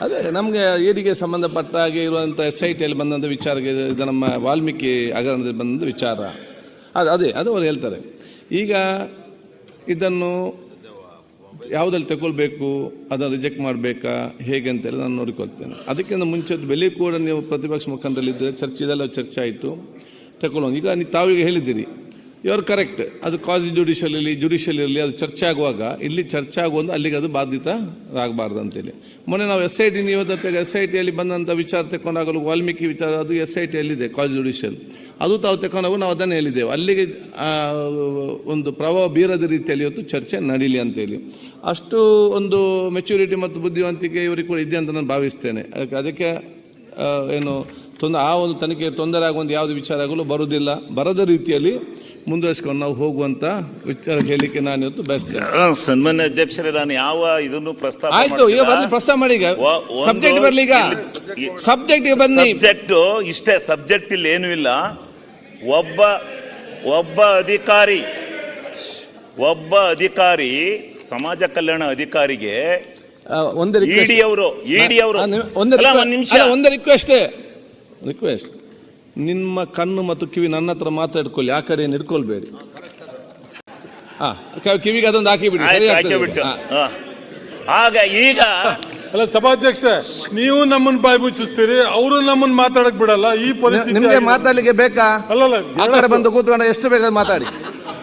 ಅದೇ, ನಮಗೆ ಏಡಿಗೆ ಸಂಬಂಧಪಟ್ಟ ಹಾಗೆ ಇರುವಂಥ ಎಸ್ ಐ ಟಿಯಲ್ಲಿ ಬಂದಂಥ ವಿಚಾರಕ್ಕೆ ಇದು- ನಮ್ಮ ವಾಲ್ಮೀಕಿ ಹಗರಣದಲ್ಲಿ ಬಂದಂಥ ವಿಚಾರ. ಅದು, ಅದೇ ಅದು ಅವ್ರು ಹೇಳ್ತಾರೆ. ಈಗ ಇದನ್ನು ಯಾವುದಲ್ಲಿ ತಗೊಳ್ಬೇಕು ಅದನ್ನು ರಿಜೆಕ್ಟ್ ಮಾಡಬೇಕಾ, ಹೇಗೆ ಅಂತೇಳಿ ನಾನು ನೋಡಿಕೊಳ್ತೇನೆ. ಅದಕ್ಕಿಂತ ಮುಂಚೆ ಬೆಲೆ ಕೂಡ ನೀವು ಪ್ರತಿಪಕ್ಷ ಮುಖಂಡರಲ್ಲಿದ್ದರೆ ಚರ್ಚೆ, ಇದೆಲ್ಲ ಚರ್ಚೆ ಆಯಿತು ತಗೊಳ್ಳೋಣ ಈಗ ನೀವು ತಾವೀಗ ಹೇಳಿದ್ದೀರಿ. ಇವರು ಕರೆಕ್ಟ್ ಅದು ಕಾಸಿ ಜುಡಿಷಿಯಲ್ ಇರಲಿ ಜುಡಿಷಿಯಲ್ ಇರಲಿ ಅದು ಚರ್ಚೆ ಆಗುವಾಗ ಇಲ್ಲಿ ಚರ್ಚೆ ಆಗುವಂದು ಅಲ್ಲಿಗೆ ಅದು ಬಾಧಿತರಾಗಬಾರ್ದು ಅಂತೇಳಿ ಮೊನ್ನೆ ನಾವು ಎಸ್ ಐ ಟಿ ನೀವು ಎಸ್ ಐ ಟಿಯಲ್ಲಿ ಬಂದಂಥ ವಿಚಾರ ತಗೊಂಡಾಗಲು ವಾಲ್ಮೀಕಿ ವಿಚಾರ, ಅದು ಎಸ್ ಐ ಟಿಯಲ್ಲಿದೆ ಕಾಸ್ ಜುಡಿಷಿಯಲ್ ಅದು ತಾವು ತಗೊಂಡಾಗ ನಾವು ಅದನ್ನು ಹೇಳಿದ್ದೇವೆ. ಅಲ್ಲಿಗೆ ಒಂದು ಪ್ರಭಾವ ಬೀರದ ರೀತಿಯಲ್ಲಿ ಇವತ್ತು ಚರ್ಚೆ ನಡೀಲಿ ಅಂತೇಳಿ. ಅಷ್ಟು ಒಂದು ಮೆಚುರಿಟಿ ಮತ್ತು ಬುದ್ಧಿವಂತಿಕೆ ಇವರಿಗೆ ಕೂಡ ಇದೆ ಅಂತ ನಾನು ಭಾವಿಸ್ತೇನೆ. ಅದಕ್ಕೆ ಅದಕ್ಕೆ ಏನು ತೊಂದರೆ ಆ ಒಂದು ತನಿಖೆ ತೊಂದರೆ ಆಗುವಂಥ ಯಾವುದೇ ವಿಚಾರಗಳು ಬರುವುದಿಲ್ಲ. ಬರದ ರೀತಿಯಲ್ಲಿ ಮುಂದುವರಿಸ್ಕೊಂಡು ನಾವು ಹೋಗುವಂತ ವಿಚಾರ ಹೇಳಲಿಕ್ಕೆ ನಾನು ಇವತ್ತು ಬಯಸ್ತೇನೆ. ಸನ್ಮಾನ್ಯ ಅಧ್ಯಕ್ಷರೇ ನಾನು ಯಾವ ಇದನ್ನು ಪ್ರಸ್ತಾಪ ಆಯ್ತು ಈಗ ಬರ್ಲಿ ಪ್ರಸ್ತಾವ ಮಾಡಿ ಈಗ. ಸಬ್ಜೆಕ್ಟ್ ಬರ್ಲಿ ಈಗ. ಇಲ್ಲಿ- ಸಬ್ಜೆಕ್ಟ್ ಬನ್ನಿ. ಸಬ್ಜೆಕ್ಟ್ ಇಷ್ಟೇ ಸಬ್ಜೆಕ್ಟ್ ಇಲ್ಲಿ ಏನೂ ಇಲ್ಲ. ಒಬ್ಬ ಒಬ್ಬ ಅಧಿಕಾರಿ ಒಬ್ಬ ಅಧಿಕಾರಿ ಸಮಾಜ ಕಲ್ಯಾಣ ಅಧಿಕಾರಿಗೆ ಒಂದು ಇಡಿ ಅವರು ಇಡಿ ಅವರು. ಆ, ಒಂದು ನಿಮಿಷ. ಒಂದು ರಿಕ್ವೆಸ್ಟ್ ರಿಕ್ವೆಸ್ಟ್ ನಿಮ್ಮ ಕಣ್ಣು ಮತ್ತು ಕಿವಿ ನನ್ನ ಹತ್ರ ಮಾತಾಡ್ಕೊಳ್ಳಿ ಆ ಕಡೆ ಇಟ್ಕೊಳ್ಬೇಡಿ. ಕಿವಿಗೆ ಅದೊಂದು ಹಾಕಿ ಬಿಡಿ. ಆಗ ಈಗ ಅಲ್ಲ ಸಭಾಧ್ಯಕ್ಷ ನೀವು ನಮ್ಮನ್ನ ಬಾಯಿ ಮುಚ್ಚಿಸ್ತೀರಿ ಅವರು ನಮ್ಮನ್ನ ಮಾತಾಡಕ್ ಬಿಡಲ್ಲ. ಈ ಪರಿಸ್ಥಿತಿ ನಿಮ್ಗೆ. ಮಾತಾಡ್ಲಿಕ್ಕೆ ಬೇಕಾ? ಅಲ್ಲ ಆ ಕಡೆ ಬಂದು ಕೂತ್ಕೊಂಡು ಎಷ್ಟು ಬೇಕಾದ್ರೆ ಮಾತಾಡಿ.